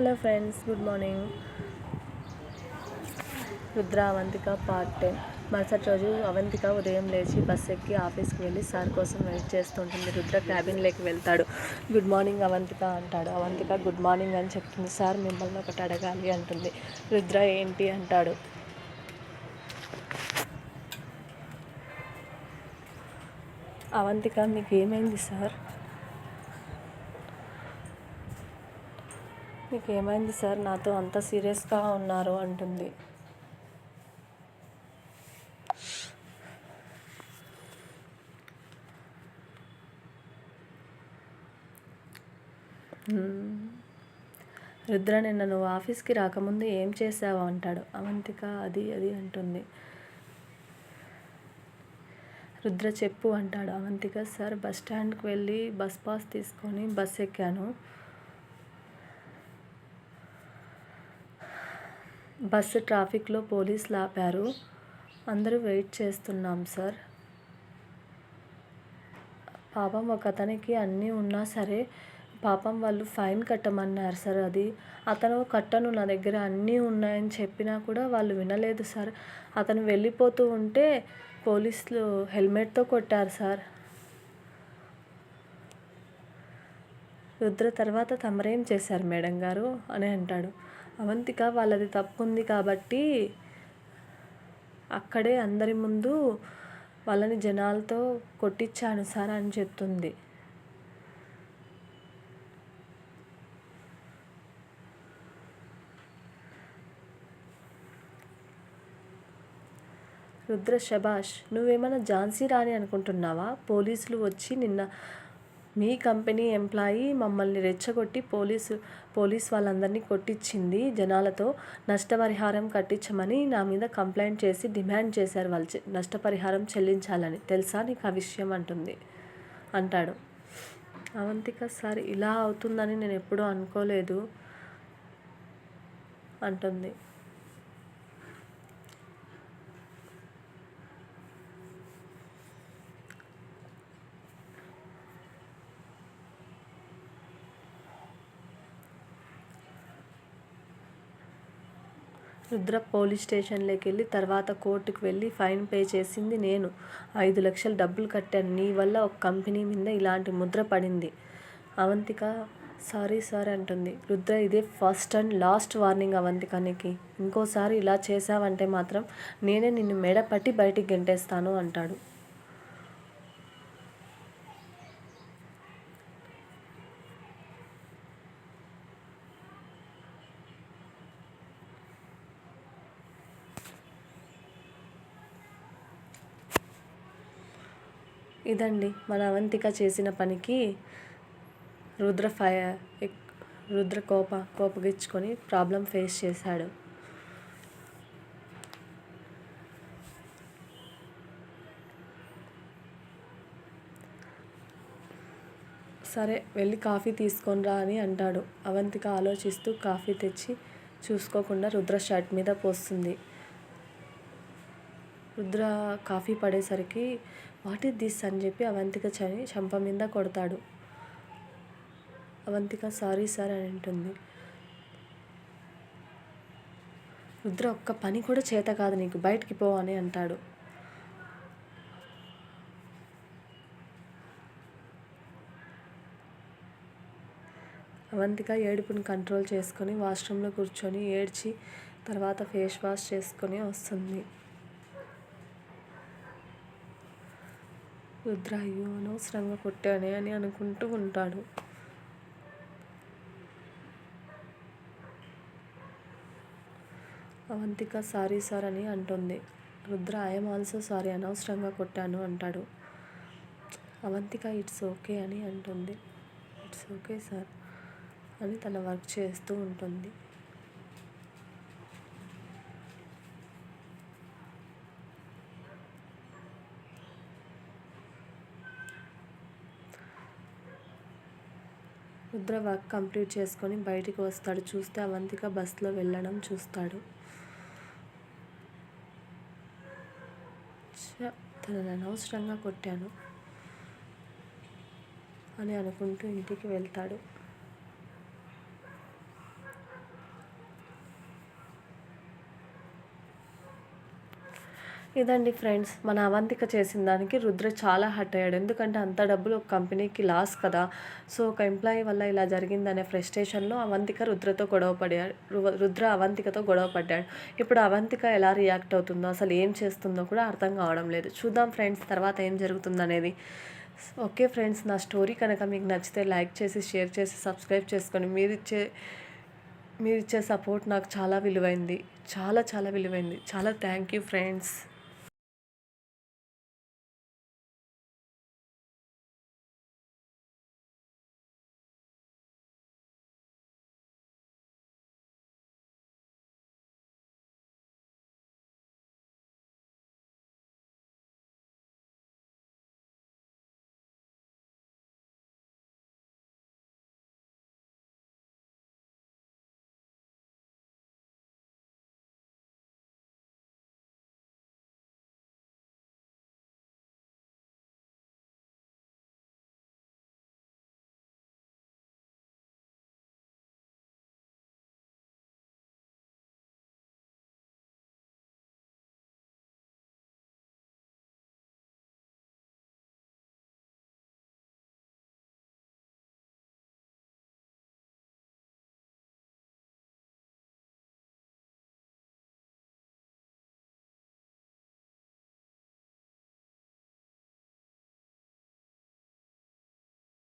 Hello friends good morning. Rudra Avantika part ten మరుసటి రోజు అవంతిక ఉదయం లేచి బస్ ఎక్కి ఆఫీస్కి వెళ్ళి సార్ కోసం వెయిట్ చేస్తుంటుంది. రుద్ర క్యాబిన్లోకి వెళ్తాడు. గుడ్ మార్నింగ్ అవంతిక అంటాడు. అవంతిక గుడ్ మార్నింగ్ అని చెప్తుంది. సార్ మిమ్మల్ని ఒకటి అడగాలి అంటుంది. రుద్ర ఏంటి? అంటాడు. అవంతిక మీకు ఏమైంది సార్ మీకు ఏమైంది సార్? నాతో అంత సీరియస్గా ఉన్నారు అంటుంది. రుద్ర నిన్న నువ్వు ఆఫీస్కి రాకముందు ఏం చేసావు అంటాడు. అవంతిక అది అది అంటుంది. రుద్ర చెప్పు అంటాడు. అవంతిక సార్ బస్ స్టాండ్కి వెళ్ళి బస్ పాస్ తీసుకొని బస్ ఎక్కాను. బస్సు ట్రాఫిక్లో పోలీసులు ఆపారు అందరూ వెయిట్ చేస్తున్నాం సార్. పాపం ఒక అతనికి అన్నీ ఉన్నా సరే పాపం వాళ్ళు ఫైన్ కట్టమన్నారు సార్ అది. అతను కట్టను నా దగ్గర అన్నీ ఉన్నాయని చెప్పినా కూడా వాళ్ళు వినలేదు సార్. అతను వెళ్ళిపోతూ ఉంటే పోలీసులు హెల్మెట్తో కొట్టారు సార్. రుద్ర తర్వాత తమరేం చేశారు మేడం గారు? అని అంటాడు. అవంతిక వాళ్ళది తప్పు ఉంది కాబట్టి అక్కడే అందరి ముందు వాళ్ళని జనాలతో కొట్టించాను సార్ అని చెప్తుంది. రుద్ర శభాష్ నువ్వేమైనా ఝాన్సీ రాణి అనుకుంటున్నావా? పోలీసులు వచ్చి నిన్న మీ కంపెనీ ఎంప్లాయీ మమ్మల్ని రెచ్చగొట్టి పోలీసు పోలీస్ వాళ్ళందరినీ కొట్టించింది జనాలతో నష్టపరిహారం కట్టించమని నా మీద కంప్లైంట్ చేసి డిమాండ్ చేశారు వాళ్ళు నష్టపరిహారం చెల్లించాలని. తెలుసా నీకు ఆ విషయం అంటుంది. అంటాడు. అవంతిక సార్ ఇలా అవుతుందని నేను ఎప్పుడూ అనుకోలేదు అంటుంది. రుద్ర పోలీస్ స్టేషన్లోకి వెళ్ళి తర్వాత కోర్టుకు వెళ్ళి ఫైన్ పే చేసింది నేను. ఐదు లక్షలు డబ్బులు కట్టాను. నీ వల్ల ఒక కంపెనీ మీద ఇలాంటి ముద్ర పడింది. అవంతిక సారీ సార్ అంటుంది. రుద్ర ఇదే first and last warning Avantika నీకు. ఇంకోసారి ఇలా చేసావంటే మాత్రం నేనే నిన్ను మెడపట్టి బయటికి గెంటేస్తాను అంటాడు. ఇదండి మన అవంతిక చేసిన పనికి రుద్ర ఫైర్ రుద్ర కోప కోపగించుకొని ప్రాబ్లం ఫేస్ చేశాడు. సరే వెళ్ళి కాఫీ తీసుకొని రా అని అంటాడు. అవంతిక ఆలోచిస్తూ కాఫీ తెచ్చి చూసుకోకుండా రుద్ర షర్ట్ మీద పోస్తుంది. రుద్ర కాఫీ పడేసరికి వాట్ ఇస్ దిస్? అని చెప్పి అవంతిక చని చంప మీద కొడతాడు. అవంతిక సారీ సార్ అని అంటుంది. రుద్ర ఒక్క పని కూడా చేత కాదు నీకు బయటికి పో అని అంటాడు. అవంతిక ఏడుపుని కంట్రోల్ చేసుకొని వాష్రూమ్లో కూర్చొని ఏడ్చి తర్వాత ఫేస్ వాష్ చేసుకొని వస్తుంది. రుద్ర అయ్యో అనవసరంగా కొట్టానే అని అనుకుంటూ ఉంటాడు. అవంతిక సారీ సార్ అని అంటుంది. రుద్ర ఐఎమ్ ఆల్సో సారీ అనవసరంగా కొట్టాను అంటాడు. అవంతిక ఇట్స్ ఓకే అని అంటుంది. ఇట్స్ ఓకే సార్ అని తన వర్క్ చేస్తూ ఉంటుంది. రుద్ర వర్క్ కంప్లీట్ చేసుకొని బయటికి వస్తాడు. చూస్తే అవంతిక బస్సులో వెళ్ళడం చూస్తాడు. ఛ, తనని అనవసరంగా కొట్టాను అని అనుకుంటూ ఇంటికి వెళ్తాడు. ఇదండి ఫ్రెండ్స్ మన అవంతిక చేసిన దానికి రుద్ర చాలా హర్ట్ అయ్యాడు. ఎందుకంటే అంత డబ్బులు ఒక కంపెనీకి లాస్ కదా. సో ఒక ఎంప్లాయీ వల్ల ఇలా జరిగిందనే ఫ్రస్ట్రేషన్లో అవంతిక రుద్రతో గొడవ పడాడు రుద్ర అవంతికతో గొడవ పడ్డాడు. ఇప్పుడు అవంతిక ఎలా రియాక్ట్ అవుతుందో అసలు ఏం చేస్తుందో కూడా అర్థం కావడం లేదు. చూద్దాం ఫ్రెండ్స్ తర్వాత ఏం జరుగుతుందనేది. ఓకే ఫ్రెండ్స్ నా స్టోరీ కనుక మీకు నచ్చితే లైక్ చేసి షేర్ చేసి సబ్స్క్రైబ్ చేసుకొని మీరు ఇచ్చే మీరు ఇచ్చే సపోర్ట్ నాకు చాలా విలువైంది. చాలా చాలా విలువైంది. చాలా థ్యాంక్ యూ ఫ్రెండ్స్.